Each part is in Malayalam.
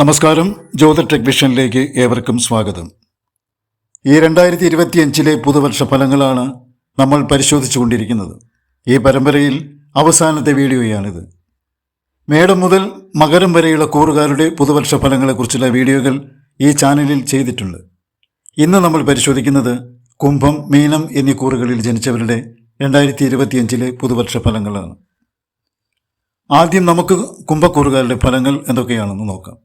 നമസ്കാരം. ജ്യോതി ടെക് വിഷനിലേക്ക് ഏവർക്കും സ്വാഗതം. ഈ രണ്ടായിരത്തി ഇരുപത്തിയഞ്ചിലെ പുതുവർഷ ഫലങ്ങളാണ് നമ്മൾ പരിശോധിച്ചു കൊണ്ടിരിക്കുന്നത് ഈ പരമ്പരയിൽ അവസാനത്തെ വീഡിയോയാണിത്. മേടം മുതൽ മകരം വരെയുള്ള കൂറുകാരുടെ പുതുവർഷ ഫലങ്ങളെക്കുറിച്ചുള്ള വീഡിയോകൾ ഈ ചാനലിൽ ചെയ്തിട്ടുണ്ട്. ഇന്ന് നമ്മൾ പരിശോധിക്കുന്നത് കുംഭം മീനം എന്നീ കൂറുകളിൽ ജനിച്ചവരുടെ രണ്ടായിരത്തി ഇരുപത്തിയഞ്ചിലെ പുതുവർഷ ഫലങ്ങളാണ്. ആദ്യം നമുക്ക് കുംഭക്കൂറുകാരുടെ ഫലങ്ങൾ എന്തൊക്കെയാണെന്ന് നോക്കാം.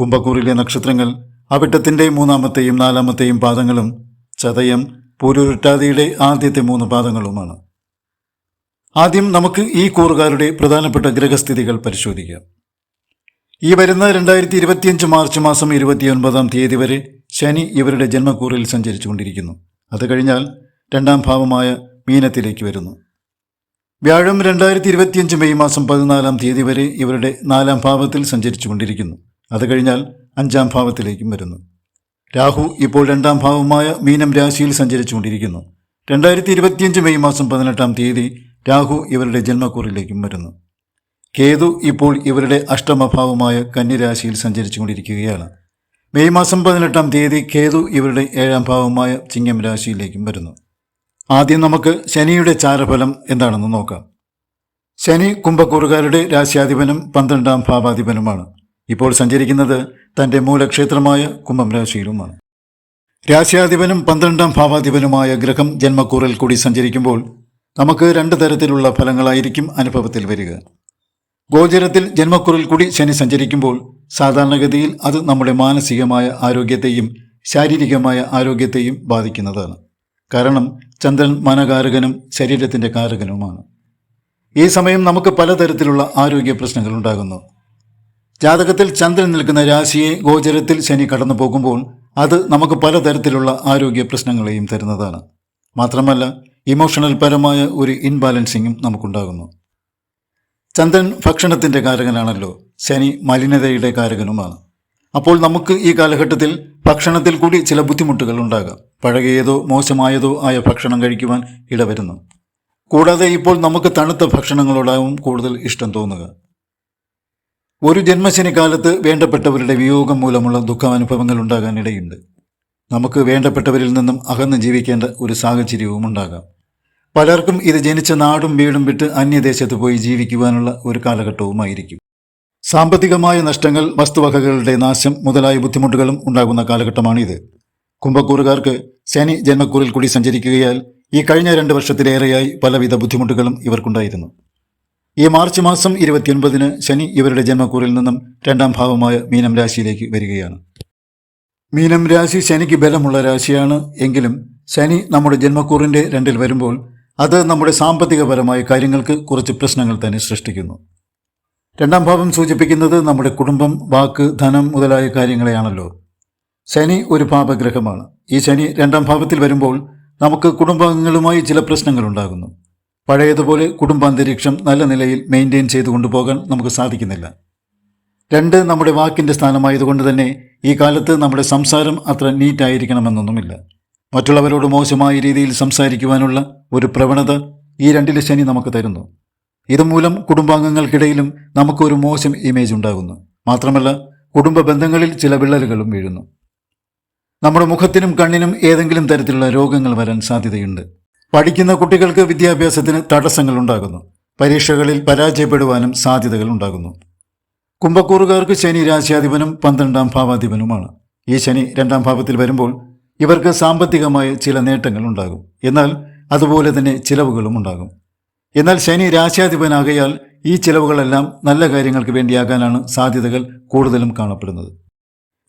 കുംഭക്കൂറിലെ നക്ഷത്രങ്ങൾ അവിട്ടത്തിന്റെ മൂന്നാമത്തെയും നാലാമത്തെയും പാദങ്ങളും ചതയം പൂരുരുട്ടാതിയുടെ ആദ്യത്തെ മൂന്ന് പാദങ്ങളുമാണ്. ആദ്യം നമുക്ക് ഈ കൂറുകാരുടെ പ്രധാനപ്പെട്ട ഗ്രഹസ്ഥിതികൾ പരിശോധിക്കാം. ഈ വരുന്ന രണ്ടായിരത്തി ഇരുപത്തിയഞ്ച് മാർച്ച് മാസം ഇരുപത്തിയൊൻപതാം തീയതി വരെ ശനി ഇവരുടെ ജന്മക്കൂറിൽ സഞ്ചരിച്ചുകൊണ്ടിരിക്കുന്നു. അത് കഴിഞ്ഞാൽ രണ്ടാം ഭാവമായ മീനത്തിലേക്ക് വരുന്നു. വ്യാഴം രണ്ടായിരത്തി ഇരുപത്തിയഞ്ച് മെയ് മാസം പതിനാലാം തീയതി വരെ ഇവരുടെ നാലാം ഭാവത്തിൽ സഞ്ചരിച്ചുകൊണ്ടിരിക്കുന്നു. അത് കഴിഞ്ഞാൽ അഞ്ചാം ഭാവത്തിലേക്കും വരുന്നു. രാഹു ഇപ്പോൾ രണ്ടാം ഭാവമായ മീനം രാശിയിൽ സഞ്ചരിച്ചുകൊണ്ടിരിക്കുന്നു. രണ്ടായിരത്തി ഇരുപത്തിയഞ്ച് മെയ് മാസം പതിനെട്ടാം തീയതി രാഹു ഇവരുടെ ജന്മക്കൂറിലേക്കും വരുന്നു. കേതു ഇപ്പോൾ ഇവരുടെ അഷ്ടമഭാവമായ കന്യരാശിയിൽ സഞ്ചരിച്ചുകൊണ്ടിരിക്കുകയാണ്. മെയ് മാസം പതിനെട്ടാം തീയതി കേതു ഇവരുടെ ഏഴാം ഭാവമായ ചിങ്ങം രാശിയിലേക്കും വരുന്നു. ആദ്യം നമുക്ക് ശനിയുടെ ചാരഫലം എന്താണെന്ന് നോക്കാം. ശനി കുംഭക്കൂറുകാരുടെ രാശ്യാധിപനും പന്ത്രണ്ടാം ഭാവാധിപനുമാണ്. ഇപ്പോൾ സഞ്ചരിക്കുന്നത് തന്റെ മൂലക്ഷേത്രമായ കുംഭം രാശിയിലുമാണ് രാശ്യാധിപനും പന്ത്രണ്ടാം ഭാവാധിപനുമായ ഗ്രഹം ജന്മക്കൂറിൽ കൂടി സഞ്ചരിക്കുമ്പോൾ നമുക്ക് രണ്ട് തരത്തിലുള്ള ഫലങ്ങളായിരിക്കും അനുഭവത്തിൽ വരിക. ഗോചരത്തിൽ ജന്മക്കുറിൽ കൂടി ശനി സഞ്ചരിക്കുമ്പോൾ സാധാരണഗതിയിൽ അത് നമ്മുടെ മാനസികമായ ആരോഗ്യത്തെയും ശാരീരികമായ ആരോഗ്യത്തെയും ബാധിക്കുന്നതാണ്. കാരണം ചന്ദ്രൻ മനകാരകനും ശരീരത്തിന്റെ കാരകനുമാണ്. ഈ സമയം നമുക്ക് പലതരത്തിലുള്ള ആരോഗ്യ പ്രശ്നങ്ങൾ ഉണ്ടാകുന്നു. ജാതകത്തിൽ ചന്ദ്രൻ നിൽക്കുന്ന രാശിയെ ഗോചരത്തിൽ ശനി കടന്നു പോകുമ്പോൾ അത് നമുക്ക് പലതരത്തിലുള്ള ആരോഗ്യ പ്രശ്നങ്ങളെയും തരുന്നതാണ്. മാത്രമല്ല ഇമോഷണൽ പരമായ ഒരു ഇൻബാലൻസിങ്ങും നമുക്കുണ്ടാകുന്നു. ചന്ദ്രൻ ഭക്ഷണത്തിന്റെ കാരകനാണല്ലോ. ശനി മലിനതയുടെ കാരകനുമാണ്. അപ്പോൾ നമുക്ക് ഈ കാലഘട്ടത്തിൽ ഭക്ഷണത്തിൽ കൂടി ചില ബുദ്ധിമുട്ടുകൾ ഉണ്ടാകാം. പഴകിയതോ മോശമായതോ ആയ ഭക്ഷണം കഴിക്കുവാൻ ഇടവരുന്നു. കൂടാതെ ഇപ്പോൾ നമുക്ക് തണുത്ത ഭക്ഷണങ്ങളോടാവും കൂടുതൽ ഇഷ്ടം തോന്നുക. ഒരു ജന്മശനി കാലത്ത് വേണ്ടപ്പെട്ടവരുടെ വിയോഗം മൂലമുള്ള ദുഃഖാനുഭവങ്ങൾ ഉണ്ടാകാനിടയുണ്ട് നമുക്ക് വേണ്ടപ്പെട്ടവരിൽ നിന്നും അകന്ന് ജീവിക്കേണ്ട ഒരു സാഹചര്യവും ഉണ്ടാകാം. പലർക്കും ഇത് ജനിച്ച നാടും വീടും വിട്ട് അന്യദേശത്ത് പോയി ജീവിക്കുവാനുള്ള ഒരു കാലഘട്ടവുമായിരിക്കും. സാമ്പത്തികമായ നഷ്ടങ്ങൾ വസ്തുവകകളുടെ നാശം മുതലായ ബുദ്ധിമുട്ടുകളും ഉണ്ടാകുന്ന കാലഘട്ടമാണിത്. കുംഭക്കൂറുകാർക്ക് ശനി ജന്മക്കൂറിൽ കൂടി സഞ്ചരിക്കുകയാൽ ഈ കഴിഞ്ഞ രണ്ട് വർഷത്തിലേറെയായി പലവിധ ബുദ്ധിമുട്ടുകളും ഇവർക്കുണ്ടായിരുന്നു. ഈ മാർച്ച് മാസം ഇരുപത്തിയൊൻപതിന് ശനി ഇവരുടെ ജന്മക്കൂറിൽ നിന്നും രണ്ടാം ഭാവമായ മീനം രാശിയിലേക്ക് വരികയാണ്. മീനം രാശി ശനിക്ക് ബലമുള്ള രാശിയാണ്. എങ്കിലും ശനി നമ്മുടെ ജന്മക്കൂറിന്റെ രണ്ടിൽ വരുമ്പോൾ അത് നമ്മുടെ സാമ്പത്തികപരമായ കാര്യങ്ങൾക്ക് കുറച്ച് പ്രശ്നങ്ങൾ തന്നെ സൃഷ്ടിക്കുന്നു. രണ്ടാം ഭാവം സൂചിപ്പിക്കുന്നത് നമ്മുടെ കുടുംബം വാക്ക് ധനം മുതലായ കാര്യങ്ങളെയാണല്ലോ. ശനി ഒരു പാപഗ്രഹമാണ്. ഈ ശനി രണ്ടാം ഭാവത്തിൽ വരുമ്പോൾ നമുക്ക് കുടുംബാംഗങ്ങളുമായി ചില പ്രശ്നങ്ങൾ ഉണ്ടാകുന്നു. പഴയതുപോലെ കുടുംബാന്തരീക്ഷം നല്ല നിലയിൽ മെയിന്റെയിൻ ചെയ്തു കൊണ്ടുപോകാൻ നമുക്ക് സാധിക്കുന്നില്ല. രണ്ട് നമ്മുടെ വാക്കിന്റെ സ്ഥാനമായതുകൊണ്ട് തന്നെ ഈ കാലത്ത് നമ്മുടെ സംസാരം അത്ര നീറ്റായിരിക്കണമെന്നൊന്നുമില്ല മറ്റുള്ളവരോട് മോശമായ രീതിയിൽ സംസാരിക്കുവാനുള്ള ഒരു പ്രവണത ഈ രണ്ടിലെ ശനി നമുക്ക് തരുന്നു. ഇതുമൂലം കുടുംബാംഗങ്ങൾക്കിടയിലും നമുക്കൊരു മോശം ഇമേജ് ഉണ്ടാകുന്നു. മാത്രമല്ല കുടുംബ ബന്ധങ്ങളിൽ ചില വിള്ളലുകളും വീഴുന്നു. നമ്മുടെ മുഖത്തിനും കണ്ണിനും ഏതെങ്കിലും തരത്തിലുള്ള രോഗങ്ങൾ വരാൻ സാധ്യതയുണ്ട്. പഠിക്കുന്ന കുട്ടികൾക്ക് വിദ്യാഭ്യാസത്തിന് തടസ്സങ്ങൾ ഉണ്ടാകുന്നു. പരീക്ഷകളിൽ പരാജയപ്പെടുവാനും സാധ്യതകൾ ഉണ്ടാകുന്നു. കുംഭക്കൂറുകാർക്ക് ശനി രാശ്യാധിപനും പന്ത്രണ്ടാം ഭാവാധിപനുമാണ്. ഈ ശനി രണ്ടാം ഭാവത്തിൽ വരുമ്പോൾ ഇവർക്ക് സാമ്പത്തികമായ ചില നേട്ടങ്ങൾ ഉണ്ടാകും. എന്നാൽ അതുപോലെ തന്നെ ചിലവുകളും ഉണ്ടാകും. എന്നാൽ ശനി രാശ്യാധിപനാകയാൽ ഈ ചിലവുകളെല്ലാം നല്ല കാര്യങ്ങൾക്ക് വേണ്ടിയാകാനാണ് സാധ്യതകൾ കൂടുതലും കാണപ്പെടുന്നത്.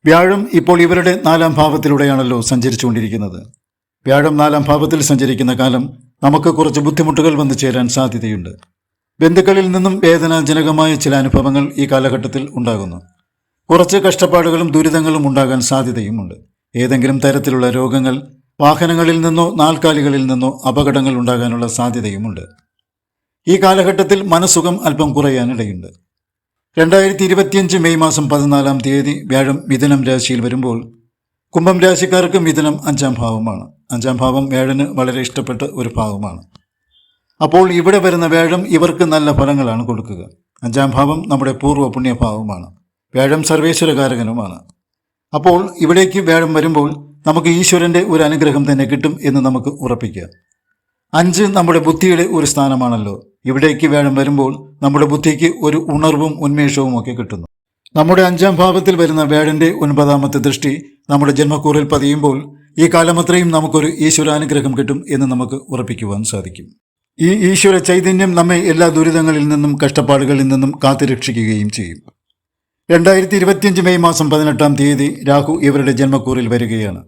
വ്യാഴം ഇപ്പോൾ ഇവരുടെ നാലാം ഭാവത്തിലൂടെയാണല്ലോ സഞ്ചരിച്ചുകൊണ്ടിരിക്കുന്നത്. വ്യാഴം നാലാം ഭാവത്തിൽ സഞ്ചരിക്കുന്ന കാലം നമുക്ക് കുറച്ച് ബുദ്ധിമുട്ടുകൾ വന്നു ചേരാൻ സാധ്യതയുണ്ട്. ബന്ധുക്കളിൽ നിന്നും വേദനാജനകമായ ചില അനുഭവങ്ങൾ ഈ കാലഘട്ടത്തിൽ ഉണ്ടാകുന്നു. കുറച്ച് കഷ്ടപ്പാടുകളും ദുരിതങ്ങളും ഉണ്ടാകാൻ സാധ്യതയുമുണ്ട്. ഏതെങ്കിലും തരത്തിലുള്ള രോഗങ്ങൾ വാഹനങ്ങളിൽ നിന്നോ നാൽക്കാലികളിൽ നിന്നോ അപകടങ്ങൾ ഉണ്ടാകാനുള്ള സാധ്യതയുമുണ്ട്. ഈ കാലഘട്ടത്തിൽ മനസുഖം അല്പം കുറയാനിടയുണ്ട്. രണ്ടായിരത്തി ഇരുപത്തിയഞ്ച് മെയ് മാസം പതിനാലാം തീയതി വ്യാഴം മിഥുനം രാശിയിൽ വരുമ്പോൾ കുംഭം രാശിക്കാർക്ക് മിഥുനം അഞ്ചാം ഭാവമാണ്. അഞ്ചാം ഭാവം വേഴന് വളരെ ഇഷ്ടപ്പെട്ട ഒരു ഭാവമാണ്. അപ്പോൾ ഇവിടെ വരുന്ന വേഴം ഇവർക്ക് നല്ല ഫലങ്ങളാണ് കൊടുക്കുക. അഞ്ചാം ഭാവം നമ്മുടെ പൂർവ പുണ്യഭാവമാണ് വേഴം സർവേശ്വരകാരകനുമാണ്. അപ്പോൾ ഇവിടേക്ക് വേഴം വരുമ്പോൾ നമുക്ക് ഈശ്വരന്റെ ഒരു അനുഗ്രഹം തന്നെ കിട്ടും എന്ന് നമുക്ക് ഉറപ്പിക്കാം. അഞ്ച് നമ്മുടെ ബുദ്ധിയുടെ ഒരു സ്ഥാനമാണല്ലോ. ഇവിടേക്ക് വേഴം വരുമ്പോൾ നമ്മുടെ ബുദ്ധിക്ക് ഒരു ഉണർവും ഉന്മേഷവും ഒക്കെ കിട്ടുന്നു. നമ്മുടെ അഞ്ചാം ഭാവത്തിൽ വരുന്ന വേഴന്റെ ഒൻപതാമത്തെ ദൃഷ്ടി നമ്മുടെ ജന്മക്കൂറിൽ പതിയുമ്പോൾ ഈ കാലമത്രയും നമുക്കൊരു ഈശ്വരാനുഗ്രഹം കിട്ടും എന്ന് നമുക്ക് ഉറപ്പിക്കുവാൻ സാധിക്കും. ഈ ഈശ്വര ചൈതന്യം നമ്മെ എല്ലാ ദുരിതങ്ങളിൽ നിന്നും കഷ്ടപ്പാടുകളിൽ നിന്നും കാത്തുരക്ഷിക്കുകയും ചെയ്യും. രണ്ടായിരത്തി ഇരുപത്തിയഞ്ച് മെയ് മാസം പതിനെട്ടാം തീയതി രാഹു ഇവരുടെ ജന്മക്കൂറിൽ വരികയാണ്.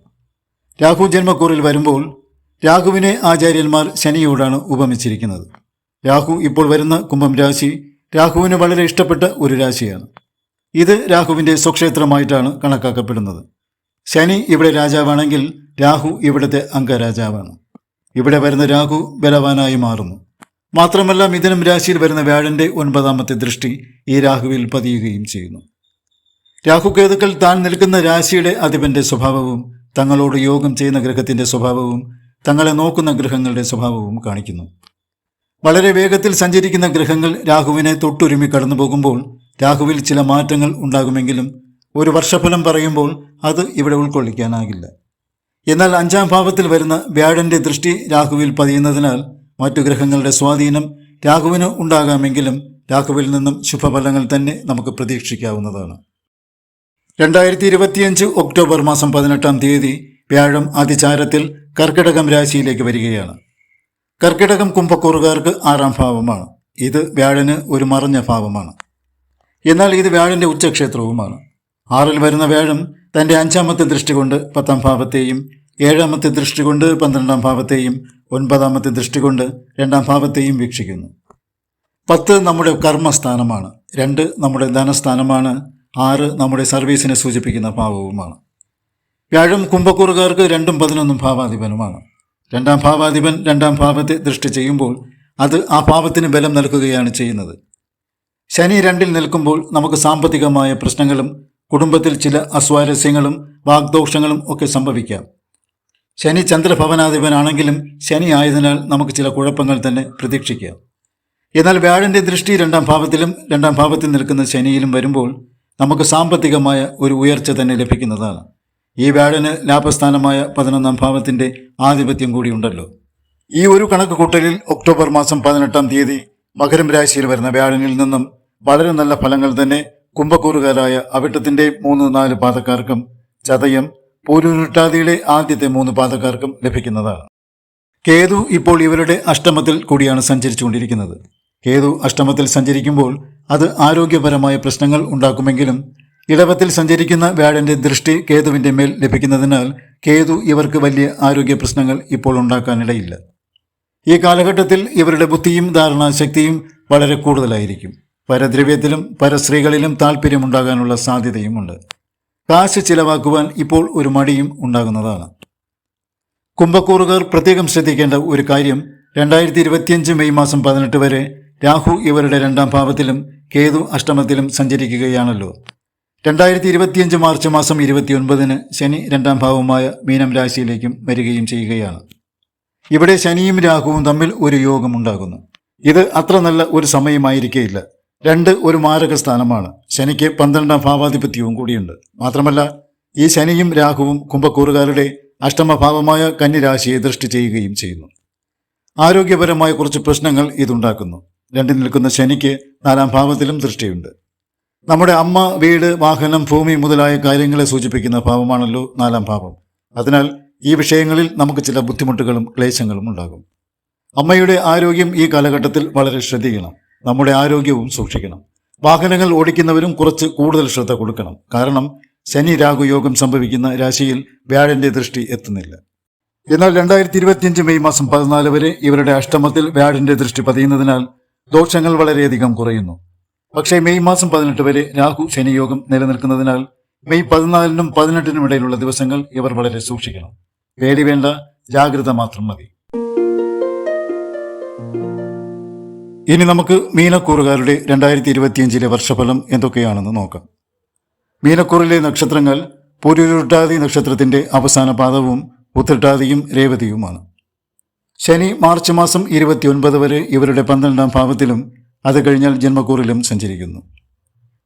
രാഹു ജന്മക്കൂറിൽ വരുമ്പോൾ രാഹുവിനെ ആചാര്യന്മാർ ശനിയോടാണ് ഉപമിച്ചിരിക്കുന്നത്. രാഹു ഇപ്പോൾ വരുന്ന കുംഭം രാശി രാഹുവിന് വളരെ ഇഷ്ടപ്പെട്ട ഒരു രാശിയാണ്. ഇത് രാഹുവിന്റെ സ്വക്ഷേത്രമായിട്ടാണ് കണക്കാക്കപ്പെടുന്നത്. ശനി ഇവിടെ രാജാവാണെങ്കിൽ രാഹു ഇവിടുത്തെ അംഗരാജാവാണ്. ഇവിടെ വരുന്ന രാഹു ബലവാനായി മാറുന്നു. മാത്രമല്ല മിഥുനം രാശിയിൽ വരുന്ന വ്യാഴന്റെ ഒൻപതാമത്തെ ദൃഷ്ടി ഈ രാഹുവിൽ പതിയുകയും ചെയ്യുന്നു. രാഹുകേതുക്കൾ താൻ നിൽക്കുന്ന രാശിയുടെ അധിപന്റെ സ്വഭാവവും തങ്ങളോട് യോഗം ചെയ്യുന്ന ഗ്രഹത്തിന്റെ സ്വഭാവവും തങ്ങളെ നോക്കുന്ന ഗ്രഹങ്ങളുടെ സ്വഭാവവും കാണിക്കുന്നു. വളരെ വേഗത്തിൽ സഞ്ചരിക്കുന്ന ഗ്രഹങ്ങൾ രാഹുവിനെ തൊട്ടുരുമി കടന്നു പോകുമ്പോൾ രാഹുവിൽ ചില മാറ്റങ്ങൾ ഉണ്ടാകുമെങ്കിലും ഒരു വർഷഫലം പറയുമ്പോൾ അത് ഇവിടെ ഉൾക്കൊള്ളിക്കാനാകില്ല. എന്നാൽ അഞ്ചാം ഭാവത്തിൽ വരുന്ന വ്യാഴന്റെ ദൃഷ്ടി രാഹുവിൽ പതിയുന്നതിനാൽ മറ്റു ഗ്രഹങ്ങളുടെ സ്വാധീനം രാഹുവിന് ഉണ്ടാകാമെങ്കിലും രാഹുവിൽ നിന്നും ശുഭഫലങ്ങൾ തന്നെ നമുക്ക് പ്രതീക്ഷിക്കാവുന്നതാണ്. രണ്ടായിരത്തി ഇരുപത്തിയഞ്ച് ഒക്ടോബർ മാസം പതിനെട്ടാം തീയതി വ്യാഴം അതിചാരത്തിൽ കർക്കിടകം രാശിയിലേക്ക് വരികയാണ്. കർക്കിടകം കുംഭക്കൂറുകാർക്ക് ആറാം ഭാവമാണ്. ഇത് വ്യാഴന് ഒരു മറഞ്ഞ ഭാവമാണ്. എന്നാൽ ഇത് വ്യാഴന്റെ ഉച്ചക്ഷേത്രവുമാണ്. ആറിൽ വരുന്ന വേഴം തന്റെ അഞ്ചാമത്തെ ദൃഷ്ടി കൊണ്ട് പത്താം ഭാവത്തെയും ഏഴാമത്തെ ദൃഷ്ടി കൊണ്ട് പന്ത്രണ്ടാം ഭാവത്തെയും ഒൻപതാമത്തെ ദൃഷ്ടി കൊണ്ട് രണ്ടാം ഭാവത്തെയും വീക്ഷിക്കുന്നു. പത്ത് നമ്മുടെ കർമ്മസ്ഥാനമാണ്. രണ്ട് നമ്മുടെ ധനസ്ഥാനമാണ്. ആറ് നമ്മുടെ സർവീസിനെ സൂചിപ്പിക്കുന്ന ഭാവവുമാണ്. വ്യാഴം കുംഭക്കൂറുകാർക്ക് രണ്ടും പതിനൊന്നും ഭാവാധിപനുമാണ്. രണ്ടാം ഭാവാധിപൻ രണ്ടാം ഭാവത്തെ ദൃഷ്ടി ചെയ്യുമ്പോൾ അത് ആ ഭാവത്തിന് ബലം നൽകുകയാണ് ചെയ്യുന്നത്. ശനി രണ്ടിൽ നിൽക്കുമ്പോൾ നമുക്ക് സാമ്പത്തികമായ പ്രശ്നങ്ങളും കുടുംബത്തിൽ ചില അസ്വാരസ്യങ്ങളും വാഗ്ദോഷങ്ങളും ഒക്കെ സംഭവിക്കാം. ശനി ചന്ദ്രഭവനാധിപനാണെങ്കിലും ശനി ആയതിനാൽ നമുക്ക് ചില കുഴപ്പങ്ങൾ തന്നെ പ്രതീക്ഷിക്കാം. എന്നാൽ വ്യാഴന്റെ ദൃഷ്ടി രണ്ടാം ഭാവത്തിലും രണ്ടാം ഭാവത്തിൽ നിൽക്കുന്ന ശനിയിലും വരുമ്പോൾ നമുക്ക് സാമ്പത്തികമായ ഒരു ഉയർച്ച തന്നെ ലഭിക്കുന്നതാണ്. ഈ വ്യാഴന് ലാഭസ്ഥാനമായ പതിനൊന്നാം ഭാവത്തിന്റെ ആധിപത്യം കൂടിയുണ്ടല്ലോ ഈ ഒരു കണക്ക് കൂട്ടലിൽ ഒക്ടോബർ മാസം പതിനെട്ടാം തീയതി മകരം രാശിയിൽ വരുന്ന വ്യാഴനിൽ നിന്നും വളരെ നല്ല ഫലങ്ങൾ തന്നെ കുംഭക്കൂറുകാരായ അവിട്ടത്തിന്റെ മൂന്ന് നാല് പാതക്കാർക്കും ചതയം പൂരുരുട്ടാതിയുടെ ആദ്യത്തെ മൂന്ന് പാതക്കാർക്കും ലഭിക്കുന്നതാണ്. കേതു ഇപ്പോൾ ഇവരുടെ അഷ്ടമത്തിൽ കൂടിയാണ് സഞ്ചരിച്ചുകൊണ്ടിരിക്കുന്നത്. കേതു അഷ്ടമത്തിൽ സഞ്ചരിക്കുമ്പോൾ അത് ആരോഗ്യപരമായ പ്രശ്നങ്ങൾ ഉണ്ടാക്കുമെങ്കിലും ഇടവത്തിൽ സഞ്ചരിക്കുന്ന വ്യാഴന്റെ ദൃഷ്ടി കേതുവിന്റെ മേൽ ലഭിക്കുന്നതിനാൽ കേതു ഇവർക്ക് വലിയ ആരോഗ്യ പ്രശ്നങ്ങൾ ഇപ്പോൾ ഉണ്ടാക്കാനിടയില്ല. ഈ കാലഘട്ടത്തിൽ ഇവരുടെ ബുദ്ധിയും ധാരണാശക്തിയും വളരെ കൂടുതലായിരിക്കും. പരദ്രവ്യത്തിലും പരസ്ത്രീകളിലും താല്പര്യമുണ്ടാകാനുള്ള സാധ്യതയുമുണ്ട്. കാശ് ചിലവാക്കുവാൻ ഇപ്പോൾ ഒരു മടിയും ഉണ്ടാകുന്നതാണ്. കുംഭക്കൂറുകാർ പ്രത്യേകം ശ്രദ്ധിക്കേണ്ട ഒരു കാര്യം രണ്ടായിരത്തി ഇരുപത്തിയഞ്ച് മെയ് മാസം പതിനെട്ട് വരെ രാഹു ഇവരുടെ രണ്ടാം ഭാവത്തിലും കേതു അഷ്ടമത്തിലും സഞ്ചരിക്കുകയാണല്ലോ. രണ്ടായിരത്തി ഇരുപത്തിയഞ്ച് മാർച്ച് മാസം ഇരുപത്തിയൊൻപതിന് ശനി രണ്ടാം ഭാവമായ മീനം രാശിയിലേക്കും വരികയും ചെയ്യുകയാണ്. ഇവിടെ ശനിയും രാഹുവും തമ്മിൽ ഒരു യോഗമുണ്ടാകുന്നു. ഇത് അത്ര നല്ല ഒരു സമയമായിരിക്കേയില്ല. രണ്ട് ഒരു മാരക സ്ഥാനമാണ്. ശനിക്ക് പന്ത്രണ്ടാം ഭാവാധിപത്യവും കൂടിയുണ്ട്. മാത്രമല്ല ഈ ശനിയും രാഹുവും കുംഭക്കൂറുകാരുടെ അഷ്ടമഭാവമായ കന്നിരാശിയെ ദൃഷ്ടി ചെയ്യുകയും ചെയ്യുന്നു. ആരോഗ്യപരമായ കുറച്ച് പ്രശ്നങ്ങൾ ഇതുണ്ടാക്കുന്നു. രണ്ടിൽ നിൽക്കുന്ന ശനിക്ക് നാലാം ഭാവത്തിലും ദൃഷ്ടിയുണ്ട്. നമ്മുടെ അമ്മ വീട് വാഹനം ഭൂമി മുതലായ കാര്യങ്ങളെ സൂചിപ്പിക്കുന്ന ഭാവമാണല്ലോ നാലാം ഭാവം. അതിനാൽ ഈ വിഷയങ്ങളിൽ നമുക്ക് ചില ബുദ്ധിമുട്ടുകളും ക്ലേശങ്ങളും ഉണ്ടാകും. അമ്മയുടെ ആരോഗ്യം ഈ കാലഘട്ടത്തിൽ വളരെ ശ്രദ്ധിക്കണം. നമ്മുടെ ആരോഗ്യവും സൂക്ഷിക്കണം. വാഹനങ്ങൾ ഓടിക്കുന്നവരും കുറച്ച് കൂടുതൽ ശ്രദ്ധ കൊടുക്കണം. കാരണം ശനി രാഹു യോഗം സംഭവിക്കുന്ന രാശിയിൽ വ്യാഴന്റെ ദൃഷ്ടി എത്തുന്നില്ല. എന്നാൽ രണ്ടായിരത്തി ഇരുപത്തിയഞ്ച് മെയ് മാസം പതിനാല് വരെ ഇവരുടെ അഷ്ടമത്തിൽ വ്യാഴന്റെ ദൃഷ്ടി പതിയുന്നതിനാൽ ദോഷങ്ങൾ വളരെയധികം കുറയുന്നു. പക്ഷേ മെയ് മാസം പതിനെട്ട് വരെ രാഹു ശനിയോഗം നിലനിൽക്കുന്നതിനാൽ മെയ് പതിനാലിനും പതിനെട്ടിനും ഇടയിലുള്ള ദിവസങ്ങൾ ഇവർ വളരെ സൂക്ഷിക്കണം. പേടി വേണ്ട ജാഗ്രത മാത്രം മതി. ഇനി നമുക്ക് മീനക്കൂറുകാരുടെ രണ്ടായിരത്തി ഇരുപത്തിയഞ്ചിലെ വർഷഫലം എന്തൊക്കെയാണെന്ന് നോക്കാം. മീനക്കൂറിലെ നക്ഷത്രങ്ങൾ പൂരുരുട്ടാതി നക്ഷത്രത്തിന്റെ അവസാന പാദവും ഉത്രട്ടാതിയും രേവതിയുമാണ്. ശനി മാർച്ച് മാസം ഇരുപത്തിയൊൻപത് വരെ ഇവരുടെ പന്ത്രണ്ടാം ഭാവത്തിലും അത് കഴിഞ്ഞാൽ ജന്മക്കൂറിലും സഞ്ചരിക്കുന്നു.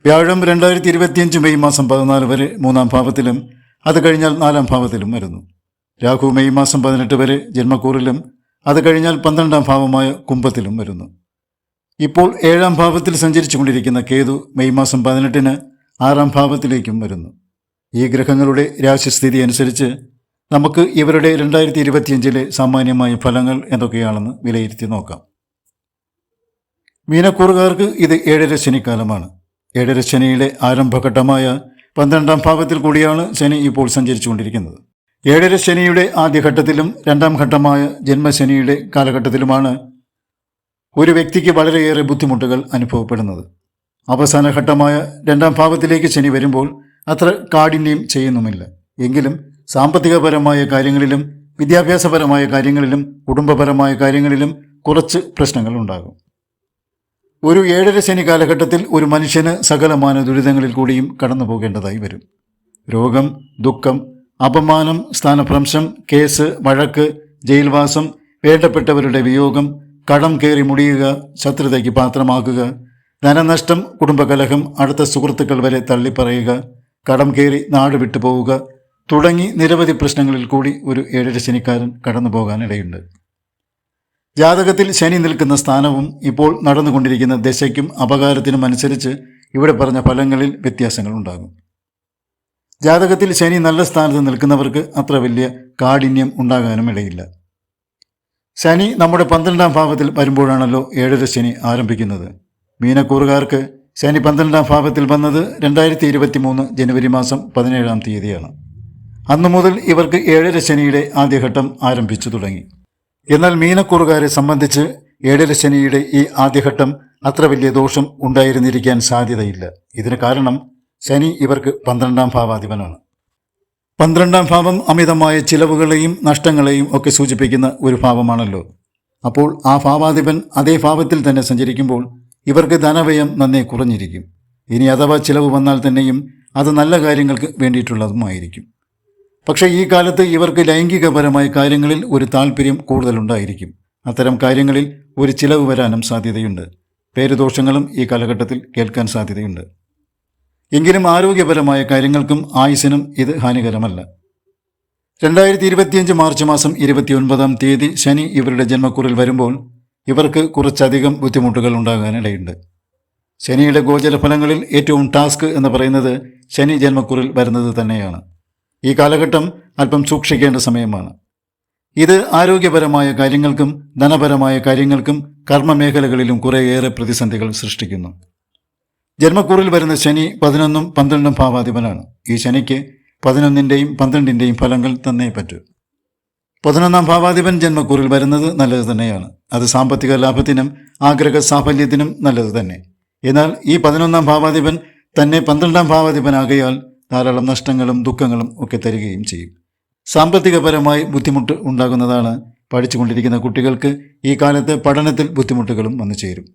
വ്യാഴം രണ്ടായിരത്തി ഇരുപത്തിയഞ്ച് മെയ് മാസം പതിനാല് വരെ മൂന്നാം ഭാവത്തിലും അത് കഴിഞ്ഞാൽ നാലാം ഭാവത്തിലും വരുന്നു. രാഹു മെയ് മാസം പതിനെട്ട് വരെ ജന്മക്കൂറിലും അത് കഴിഞ്ഞാൽ പന്ത്രണ്ടാം ഭാവമായ കുംഭത്തിലും വരുന്നു. ഇപ്പോൾ ഏഴാം ഭാവത്തിൽ സഞ്ചരിച്ചു കൊണ്ടിരിക്കുന്ന കേതു മെയ് മാസം പതിനെട്ടിന് ആറാം ഭാവത്തിലേക്കും വരുന്നു. ഈ ഗ്രഹങ്ങളുടെ രാശിസ്ഥിതി അനുസരിച്ച് നമുക്ക് ഇവരുടെ രണ്ടായിരത്തി ഇരുപത്തിയഞ്ചിലെ സാമാന്യമായ ഫലങ്ങൾ എന്തൊക്കെയാണെന്ന് വിലയിരുത്തി നോക്കാം. മീനക്കൂറുകാർക്ക് ഇത് ഏഴര ശനിക്കാലമാണ്. ഏഴര ശനിയുടെ ആരംഭഘട്ടമായ പന്ത്രണ്ടാം ഭാവത്തിൽ കൂടിയാണ് ശനി ഇപ്പോൾ സഞ്ചരിച്ചുകൊണ്ടിരിക്കുന്നത്. ഏഴര ശനിയുടെ ആദ്യഘട്ടത്തിലും രണ്ടാം ഘട്ടമായ ജന്മശനിയുടെ കാലഘട്ടത്തിലുമാണ് ഒരു വ്യക്തിക്ക് വളരെയേറെ ബുദ്ധിമുട്ടുകൾ അനുഭവപ്പെടുന്നത്. അവസാന ഘട്ടമായ രണ്ടാം ഭാവത്തിലേക്ക് ശനി വരുമ്പോൾ അത്ര കാഠിന്യം ചെയ്യുന്നുമില്ല. എങ്കിലും സാമ്പത്തികപരമായ കാര്യങ്ങളിലും വിദ്യാഭ്യാസപരമായ കാര്യങ്ങളിലും കുടുംബപരമായ കാര്യങ്ങളിലും കുറച്ച് പ്രശ്നങ്ങൾ ഉണ്ടാകും. ഒരു ഏഴര ശനി കാലഘട്ടത്തിൽ ഒരു മനുഷ്യന് സകലമാന ദുരിതങ്ങളിൽ കൂടിയും കടന്നു പോകേണ്ടതായി വരും. രോഗം ദുഃഖം അപമാനം സ്ഥാനഭ്രംശം കേസ് വഴക്ക് ജയിൽവാസം വേണ്ടപ്പെട്ടവരുടെ വിയോഗം കടം കയറി മുടിയുക ശത്രുതയ്ക്ക് പാത്രമാക്കുക ധനനഷ്ടം കുടുംബകലഹം അടുത്ത സുഹൃത്തുക്കൾ വരെ തള്ളിപ്പറയുക കടം കയറി നാട് വിട്ടു പോവുക തുടങ്ങി നിരവധി പ്രശ്നങ്ങളിൽ കൂടി ഒരു ഏഴര ശനിക്കാരൻ കടന്നു പോകാനിടയുണ്ട്. ജാതകത്തിൽ ശനി നിൽക്കുന്ന സ്ഥാനവും ഇപ്പോൾ നടന്നുകൊണ്ടിരിക്കുന്ന ദശയ്ക്കും അപകാരത്തിനും അനുസരിച്ച് ഇവിടെ പറഞ്ഞ ഫലങ്ങളിൽ വ്യത്യാസങ്ങൾ ഉണ്ടാകും. ജാതകത്തിൽ ശനി നല്ല സ്ഥാനത്ത് നിൽക്കുന്നവർക്ക് അത്ര വലിയ കാഠിന്യം ഉണ്ടാകാനും ഇടയില്ല. ശനി നമ്മുടെ പന്ത്രണ്ടാം ഭാവത്തിൽ വരുമ്പോഴാണല്ലോ ഏഴര ശനി ആരംഭിക്കുന്നത്. മീനക്കൂറുകാർക്ക് ശനി പന്ത്രണ്ടാം ഭാവത്തിൽ വന്നത് രണ്ടായിരത്തി ഇരുപത്തി മൂന്ന് ജനുവരി മാസം പതിനേഴാം തീയതിയാണ്. അന്നു മുതൽ ഇവർക്ക് ഏഴര ശനിയുടെ ആദ്യഘട്ടം ആരംഭിച്ചു തുടങ്ങി. എന്നാൽ മീനക്കൂറുകാരെ സംബന്ധിച്ച് ഏഴര ശനിയുടെ ഈ ആദ്യഘട്ടം അത്ര വലിയ ദോഷം ഉണ്ടായിരുന്നിരിക്കാൻ സാധ്യതയില്ല. ഇതിന് കാരണം ശനി ഇവർക്ക് പന്ത്രണ്ടാം ഭാവാധിപനാണ്. പന്ത്രണ്ടാം ഭാവം അമിതമായ ചിലവുകളെയും നഷ്ടങ്ങളെയും ഒക്കെ സൂചിപ്പിക്കുന്ന ഒരു ഭാവമാണല്ലോ. അപ്പോൾ ആ ഭാവാധിപൻ അതേ ഭാവത്തിൽ തന്നെ സഞ്ചരിക്കുമ്പോൾ ഇവർക്ക് ധനവ്യയം നന്നേ കുറഞ്ഞിരിക്കും. ഇനി അഥവാ ചിലവ് വന്നാൽ തന്നെയും അത് നല്ല കാര്യങ്ങൾക്ക് വേണ്ടിയിട്ടുള്ളതുമായിരിക്കും. പക്ഷേ ഈ കാലത്ത് ഇവർക്ക് ലൈംഗികപരമായ കാര്യങ്ങളിൽ ഒരു താല്പര്യം കൂടുതലുണ്ടായിരിക്കും. അത്തരം കാര്യങ്ങളിൽ ഒരു ചിലവ് വരാനും സാധ്യതയുണ്ട്. പേരുദോഷങ്ങളും ഈ കാലഘട്ടത്തിൽ കേൾക്കാൻ സാധ്യതയുണ്ട്. എങ്കിലും ആരോഗ്യപരമായ കാര്യങ്ങൾക്കും ആയുസിനും ഇത് ഹാനികരമല്ല. രണ്ടായിരത്തി ഇരുപത്തിയഞ്ച് മാർച്ച് മാസം ഇരുപത്തിയൊൻപതാം തീയതി ശനി ഇവരുടെ ജന്മക്കുറിൽ വരുമ്പോൾ ഇവർക്ക് കുറച്ചധികം ബുദ്ധിമുട്ടുകൾ ഉണ്ടാകാനിടയുണ്ട്. ശനിയുടെ ഗോചരഫലങ്ങളിൽ ഏറ്റവും ടാസ്ക് എന്ന് പറയുന്നത് ശനി ജന്മക്കുറിൽ വരുന്നത് തന്നെയാണ്. ഈ കാലഘട്ടം അല്പം സൂക്ഷിക്കേണ്ട സമയമാണ്. ഇത് ആരോഗ്യപരമായ കാര്യങ്ങൾക്കും ധനപരമായ കാര്യങ്ങൾക്കും കർമ്മമേഖലകളിലും കുറേയേറെ പ്രതിസന്ധികൾ സൃഷ്ടിക്കുന്നു. ജന്മക്കൂറിൽ വരുന്ന ശനി പതിനൊന്നും പന്ത്രണ്ടും ഭാവാധിപനാണ്. ഈ ശനിക്ക് പതിനൊന്നിന്റെയും പന്ത്രണ്ടിന്റെയും ഫലങ്ങൾ തന്നേ പറ്റൂ. പതിനൊന്നാം ഭാവാധിപൻ ജന്മക്കൂറിൽ വരുന്നത് നല്ലത് തന്നെയാണ്. അത് സാമ്പത്തിക ലാഭത്തിനും ആഗ്രഹ സാഫല്യത്തിനും നല്ലത് തന്നെ. എന്നാൽ ഈ പതിനൊന്നാം ഭാവാധിപൻ തന്നെ പന്ത്രണ്ടാം ഭാവാധിപനാകയാൽ ധാരാളം നഷ്ടങ്ങളും ദുഃഖങ്ങളും ഒക്കെ തരികയും ചെയ്യും. സാമ്പത്തികപരമായി ബുദ്ധിമുട്ട് ഉണ്ടാകുന്നതാണ് പഠിച്ചുകൊണ്ടിരിക്കുന്ന കുട്ടികൾക്ക് ഈ കാലത്ത് പഠനത്തിൽ ബുദ്ധിമുട്ടുകളും വന്നു ചേരും.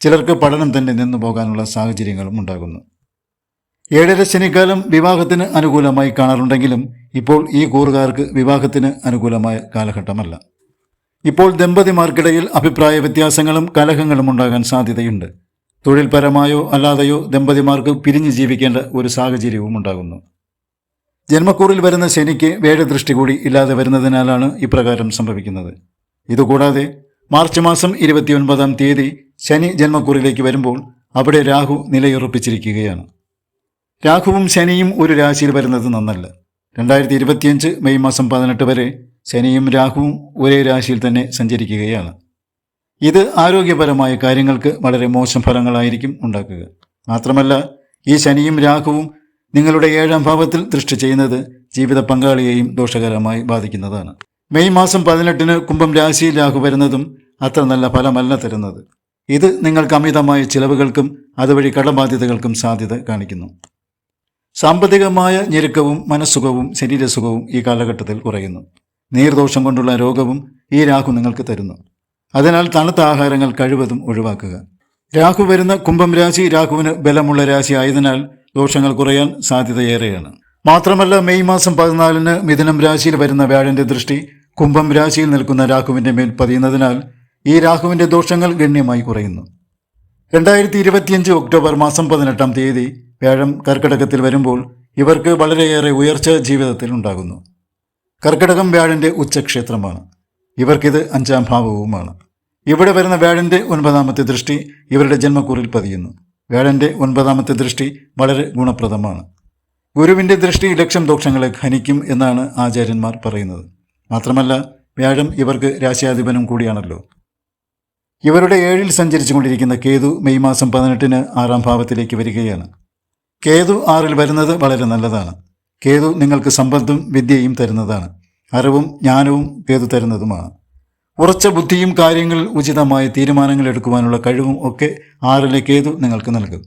ചിലർക്ക് പഠനം തന്നെ നിന്നു പോകാനുള്ള സാഹചര്യങ്ങളും ഉണ്ടാകുന്നു. ഏഴര ശനിക്കാലം വിവാഹത്തിന് അനുകൂലമായി കാണാറുണ്ടെങ്കിലും ഇപ്പോൾ ഈ കൂറുകാർക്ക് വിവാഹത്തിന് അനുകൂലമായ കാലഘട്ടമല്ല. ഇപ്പോൾ ദമ്പതിമാർക്കിടയിൽ അഭിപ്രായ വ്യത്യാസങ്ങളും കലഹങ്ങളും ഉണ്ടാകാൻ സാധ്യതയുണ്ട്. തൊഴിൽപരമായോ അല്ലാതെയോ ദമ്പതിമാർക്ക് പിരിഞ്ഞു ജീവിക്കേണ്ട ഒരു സാഹചര്യവും ഉണ്ടാകുന്നു. ജന്മക്കൂറിൽ വരുന്ന ശനിക്ക് വേഴദൃഷ്ടി കൂടി ഇല്ലാതെ വരുന്നതിനാലാണ് ഇപ്രകാരം സംഭവിക്കുന്നത്. ഇതുകൂടാതെ മാർച്ച് മാസം ഇരുപത്തിയൊൻപതാം തീയതി ശനി ജന്മക്കൂറിലേക്ക് വരുമ്പോൾ അവിടെ രാഹു നിലയുറപ്പിച്ചിരിക്കുകയാണ്. രാഹുവും ശനിയും ഒരു രാശിയിൽ വരുന്നത് നന്നല്ല. രണ്ടായിരത്തി ഇരുപത്തിയഞ്ച് മെയ് മാസം പതിനെട്ട് വരെ ശനിയും രാഹുവും ഒരേ രാശിയിൽ തന്നെ സഞ്ചരിക്കുകയാണ്. ഇത് ആരോഗ്യപരമായ കാര്യങ്ങൾക്ക് വളരെ മോശം ഫലങ്ങളായിരിക്കും ഉണ്ടാക്കുക. മാത്രമല്ല ഈ ശനിയും രാഹുവും നിങ്ങളുടെ ഏഴാം ഭാവത്തിൽ ദൃഷ്ടി ചെയ്യുന്നത് ജീവിത പങ്കാളിയെയും ദോഷകരമായി ബാധിക്കുന്നതാണ്. മെയ് മാസം പതിനെട്ടിന് കുംഭം രാശിയിൽ രാഹു വരുന്നതും അത്ര നല്ല ഫലമല്ല തരുന്നത്. ഇത് നിങ്ങൾക്ക് അമിതമായ ചിലവുകൾക്കും അതുവഴി കടബാധ്യതകൾക്കും സാധ്യത കാണിക്കുന്നു. സാമ്പത്തികമായ ഞെരുക്കവും മനസ്സുഖവും ശരീരസുഖവും ഈ കാലഘട്ടത്തിൽ കുറയുന്നു. നീർദോഷം കൊണ്ടുള്ള രോഗവും ഈ രാഹു നിങ്ങൾക്ക് തരുന്നു. അതിനാൽ തണുത്ത ആഹാരങ്ങൾ കഴിവതും ഒഴിവാക്കുക. രാഹു വരുന്ന കുംഭം രാശി രാഹുവിന് ബലമുള്ള രാശി ആയതിനാൽ ദോഷങ്ങൾ കുറയാൻ സാധ്യതയേറെയാണ്. മാത്രമല്ല മെയ് മാസം പതിനാലിന് മിഥുനം രാശിയിൽ വരുന്ന വ്യാഴന്റെ ദൃഷ്ടി കുംഭം രാശിയിൽ നിൽക്കുന്ന രാഹുവിന്റെ മേൽ പതിയുന്നതിനാൽ ഈ രാഹുവിന്റെ ദോഷങ്ങൾ ഗണ്യമായി കുറയുന്നു. രണ്ടായിരത്തി ഇരുപത്തിയഞ്ച് ഒക്ടോബർ മാസം പതിനെട്ടാം തീയതി വ്യാഴം കർക്കിടകത്തിൽ വരുമ്പോൾ ഇവർക്ക് വളരെയേറെ ഉയർച്ച ജീവിതത്തിൽ ഉണ്ടാകുന്നു. കർക്കിടകം വ്യാഴന്റെ ഉച്ചക്ഷേത്രമാണ്. ഇവർക്കിത് അഞ്ചാം ഭാവവുമാണ്. ഇവിടെ വരുന്ന വ്യാഴന്റെ ഒൻപതാമത്തെ ദൃഷ്ടി ഇവരുടെ ജന്മക്കൂറിൽ പതിയുന്നു. വ്യാഴന്റെ ഒൻപതാമത്തെ ദൃഷ്ടി വളരെ ഗുണപ്രദമാണ്. ഗുരുവിന്റെ ദൃഷ്ടി ലക്ഷം ദോഷങ്ങളെ ഖനിക്കും എന്നാണ് ആചാര്യന്മാർ പറയുന്നത്. മാത്രമല്ല വ്യാഴം ഇവർക്ക് രാശ്യാധിപനും കൂടിയാണല്ലോ. ഇവരുടെ ഏഴിൽ സഞ്ചരിച്ചു കൊണ്ടിരിക്കുന്ന കേതു മെയ് മാസം പതിനെട്ടിന് ആറാം ഭാവത്തിലേക്ക് വരികയാണ്. കേതു ആറിൽ വരുന്നത് വളരെ നല്ലതാണ്. കേതു നിങ്ങൾക്ക് സമ്പത്തും വിദ്യയും തരുന്നതാണ്. അറിവും ജ്ഞാനവും കേതു തരുന്നതുമാണ്. ഉറച്ച ബുദ്ധിയും കാര്യങ്ങൾ ഉചിതമായ തീരുമാനങ്ങൾ എടുക്കുവാനുള്ള കഴിവും ഒക്കെ ആറിലെ കേതു നിങ്ങൾക്ക് നൽകും.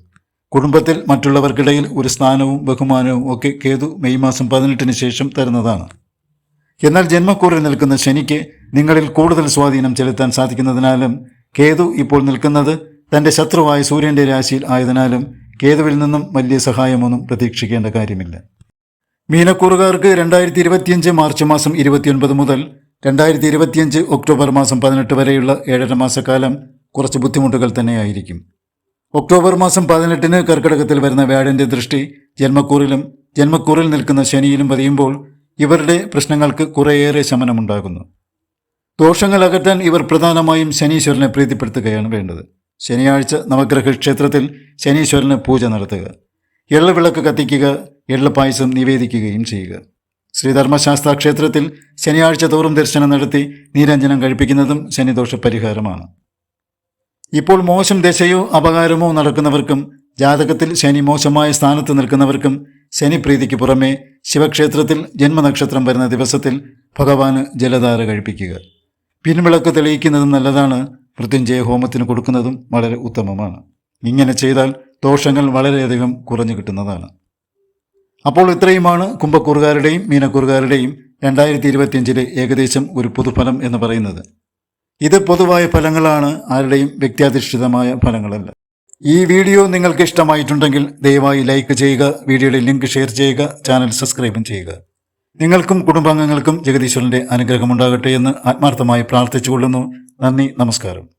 കുടുംബത്തിൽ മറ്റുള്ളവർക്കിടയിൽ ഒരു സ്ഥാനവും ബഹുമാനവും ഒക്കെ കേതു മെയ് മാസം പതിനെട്ടിന് ശേഷം തരുന്നതാണ്. എന്നാൽ ജന്മക്കൂറിൽ നിൽക്കുന്ന ശനിക്ക് നിങ്ങളിൽ കൂടുതൽ സ്വാധീനം ചെലുത്താൻ സാധിക്കുന്നതിനാലും കേതു ഇപ്പോൾ നിൽക്കുന്നത് തന്റെ ശത്രുവായ സൂര്യന്റെ രാശിയിൽ ആയതിനാലും കേതുവിൽ നിന്നും വലിയ സഹായമൊന്നും പ്രതീക്ഷിക്കേണ്ട കാര്യമില്ല. മീനക്കൂറുകാർക്ക് രണ്ടായിരത്തി ഇരുപത്തിയഞ്ച് മാർച്ച് മാസം ഇരുപത്തിയൊൻപത് മുതൽ രണ്ടായിരത്തി ഇരുപത്തിയഞ്ച് ഒക്ടോബർ മാസം പതിനെട്ട് വരെയുള്ള ഏഴര മാസക്കാലം കുറച്ച് ബുദ്ധിമുട്ടുകൾ തന്നെയായിരിക്കും. ഒക്ടോബർ മാസം പതിനെട്ടിന് കർക്കിടകത്തിൽ വരുന്ന വ്യാഴന്റെ ദൃഷ്ടി ജന്മക്കൂറിലും ജന്മക്കൂറിൽ നിൽക്കുന്ന ശനിയിലും പതിയുമ്പോൾ ഇവരുടെ പ്രശ്നങ്ങൾക്ക് കുറേയേറെ ശമനമുണ്ടാകുന്നു. ദോഷങ്ങൾ അകറ്റാൻ ഇവർ പ്രധാനമായും ശനീശ്വരനെ പ്രീതിപ്പെടുത്തുകയാണ് വേണ്ടത്. ശനിയാഴ്ച നവഗ്രഹ ക്ഷേത്രത്തിൽ ശനീശ്വരന് പൂജ നടത്തുക. എള്ളുവിളക്ക് കത്തിക്കുക എള്ളുപായസം നിവേദിക്കുകയും ചെയ്യുക. ശ്രീധർമ്മശാസ്ത്ര ക്ഷേത്രത്തിൽ ശനിയാഴ്ച തോറും ദർശനം നടത്തി നീരഞ്ജനം കഴിപ്പിക്കുന്നതും ശനിദോഷ പരിഹാരമാണ് ഇപ്പോൾ മോശം ദശയോ അപകാരമോ നടക്കുന്നവർക്കും ജാതകത്തിൽ ശനി മോശമായ സ്ഥാനത്ത് നിൽക്കുന്നവർക്കും ശനിപ്രീതിക്ക് പുറമെ ശിവക്ഷേത്രത്തിൽ ജന്മനക്ഷത്രം വരുന്ന ദിവസത്തിൽ ഭഗവാന് ജലധാര കഴിപ്പിക്കുക. പിൻവിളക്ക് തെളിയിക്കുന്നതും നല്ലതാണ്. മൃത്യുഞ്ജയ ഹോമത്തിന് കൊടുക്കുന്നതും വളരെ ഉത്തമമാണ്. ഇങ്ങനെ ചെയ്താൽ ദോഷങ്ങൾ വളരെയധികം കുറഞ്ഞു കിട്ടുന്നതാണ്. അപ്പോൾ ഇത്രയുമാണ് കുംഭക്കൂറുകാരുടെയും മീനക്കൂറുകാരുടെയും രണ്ടായിരത്തി ഇരുപത്തിയഞ്ചിലെ ഏകദേശം ഒരു പൊതുഫലം എന്ന് പറയുന്നത്. ഇത് പൊതുവായ ഫലങ്ങളാണ് ആരുടെയും വ്യക്തിയാധിഷ്ഠിതമായ ഫലങ്ങളല്ല. ഈ വീഡിയോ നിങ്ങൾക്ക് ഇഷ്ടമായിട്ടുണ്ടെങ്കിൽ ദയവായി ലൈക്ക് ചെയ്യുക വീഡിയോയുടെ ലിങ്ക് ഷെയർ ചെയ്യുക ചാനൽ സബ്സ്ക്രൈബും ചെയ്യുക. നിങ്ങൾക്കും കുടുംബാംഗങ്ങൾക്കും ജഗദീശ്വരന്റെ അനുഗ്രഹമുണ്ടാകട്ടെ എന്ന് ആത്മാർത്ഥമായി പ്രാർത്ഥിച്ചുകൊള്ളുന്നു. നന്ദി നമസ്കാരം.